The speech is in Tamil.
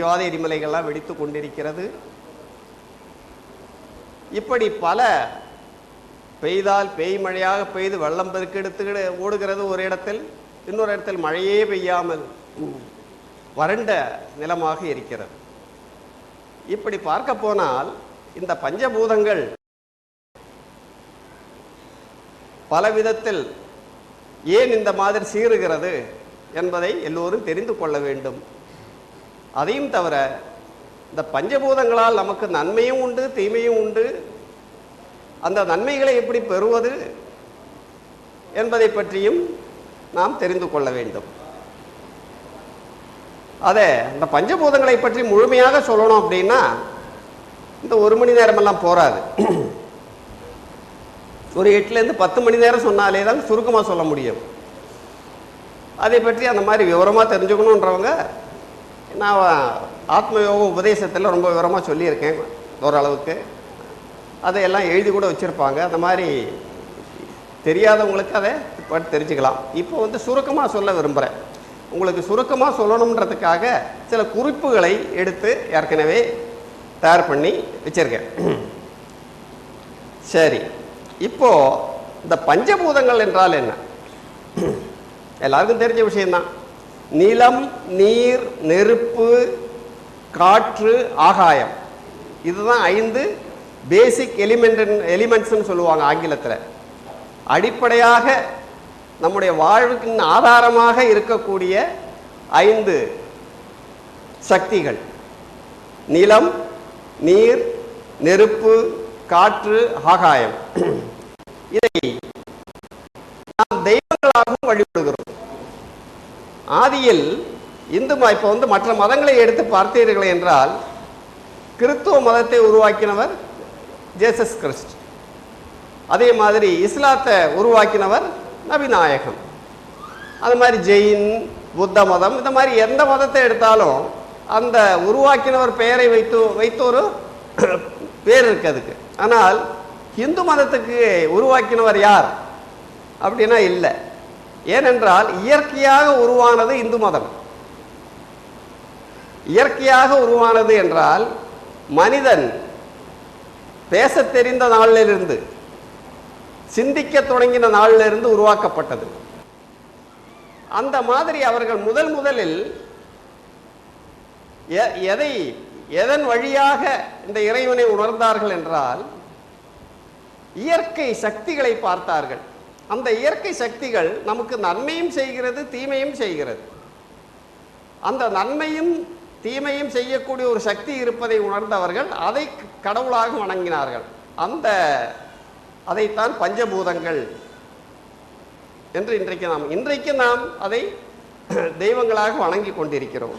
விவாத எரிமலைகள்லாம் வெடித்து கொண்டிருக்கிறது. இப்படி பல பெய்தால் பெய் மழையாக பெய்து வெள்ளம் பெருக்கெடுத்து ஓடுகிறது ஒரு இடத்தில் இன்னொரு இடத்தில் மழையே பெய்யாமல் வறண்ட நிலமாக இருக்கிறது. இப்படி பார்க்க போனால் இந்த பஞ்சபூதங்கள் பல விதத்தில் ஏன் இந்த மாதிரி சீறுகிறது என்பதை எல்லோரும் தெரிந்து கொள்ள வேண்டும். அதையும் தவிர இந்த பஞ்சபூதங்களால் நமக்கு நன்மையும் உண்டு தீமையும் உண்டு. அந்த நன்மைகளை எப்படி பெறுவது என்பதை பற்றியும் நாம் தெரிந்து கொள்ள வேண்டும். அதே இந்த பஞ்சபூதங்களை பற்றி முழுமையாக சொல்லணும் அப்படின்னா இந்த ஒரு மணி நேரமெல்லாம் போராது ஒரு எட்டுலேருந்து பத்து மணி நேரம் சொன்னாலே தான் சுருக்கமாக சொல்ல முடியும். அதை பற்றி அந்த மாதிரி விவரமாக தெரிஞ்சுக்கணுன்றவங்க நான் ஆத்மயோக உபதேசத்தில் ரொம்ப விவரமாக சொல்லியிருக்கேன் ஓரளவுக்கு. அதையெல்லாம் எழுதி கூட வச்சுருப்பாங்க. அந்த மாதிரி தெரியாதவங்களுக்கு அதை பட் தெரிஞ்சுக்கலாம். இப்போ வந்து சுருக்கமாக சொல்ல விரும்புகிறேன் உங்களுக்கு சுருக்கமாக சொல்லணுன்றதுக்காக சில குறிப்புகளை எடுத்து ஏற்கனவே தயார் பண்ணி வச்சுருக்கேன். சரி. இப்போது இந்த பஞ்சபூதங்கள் என்றால் என்ன? எல்லாருக்கும் தெரிஞ்ச விஷயந்தான் நிலம் நீர் நெருப்பு காற்று ஆகாயம். இதுதான் ஐந்து பேசிக் எலிமெண்ட் எலிமெண்ட்ஸ்னு சொல்லுவாங்க ஆங்கிலத்தில். அடிப்படையாக நம்முடைய வாழ்வுக்கு ஆதாரமாக இருக்கக்கூடிய ஐந்து சக்திகள். நிலம் நீர் நெருப்பு காற்று ஆகாயம். இதை நாம் தெய்வங்களாகவும் வழிபடுகிறோம். ஆதியில் இந்து ம இப்போ வந்து மற்ற மதங்களை எடுத்து பார்த்தீர்கள் என்றால் கிறித்துவ மதத்தை உருவாக்கினவர் ஜேசஸ் கிறிஸ்ட். அதே மாதிரி இஸ்லாத்தை உருவாக்கினவர் நபிநாயகம். அது மாதிரி ஜெயின் புத்த மதம் இந்த மாதிரி எந்த மதத்தை எடுத்தாலும் அந்த உருவாக்கினவர் பெயரை வைத்து வைத்தொரு பேர் இருக்கு அதுக்கு. ஆனால் இந்து மதத்துக்கு உருவாக்கினவர் யார்? அப்படின்னா இல்லை. ஏனென்றால் இயற்கையாக உருவானது இந்து மதம். இயற்கையாக உருவானது என்றால் மனிதன் பேச தெரிந்த நாளிலிருந்து சிந்திக்க தொடங்கின நாளிலிருந்து உருவாக்கப்பட்டது. அந்த மாதிரி அவர்கள் முதல் முதலில் எ- எதை எதன் வழியாக இந்த இறைவனை உணர்ந்தார்கள் என்றால் இயற்கை சக்திகளை பார்த்தார்கள். அந்த இயற்கை சக்திகள் நமக்கு நன்மையும் செய்கிறது தீமையும் செய்கிறது. அந்த நன்மையும் தீமையும் செய்யக்கூடிய ஒரு சக்தி இருப்பதை உணர்ந்தவர்கள் அதை கடவுளாக வணங்கினார்கள். அந்த அதைத்தான் பஞ்சபூதங்கள் என்று இன்றைக்கு நாம் இன்றைக்கு நாம் அதை தெய்வங்களாக வணங்கி கொண்டிருக்கிறோம்.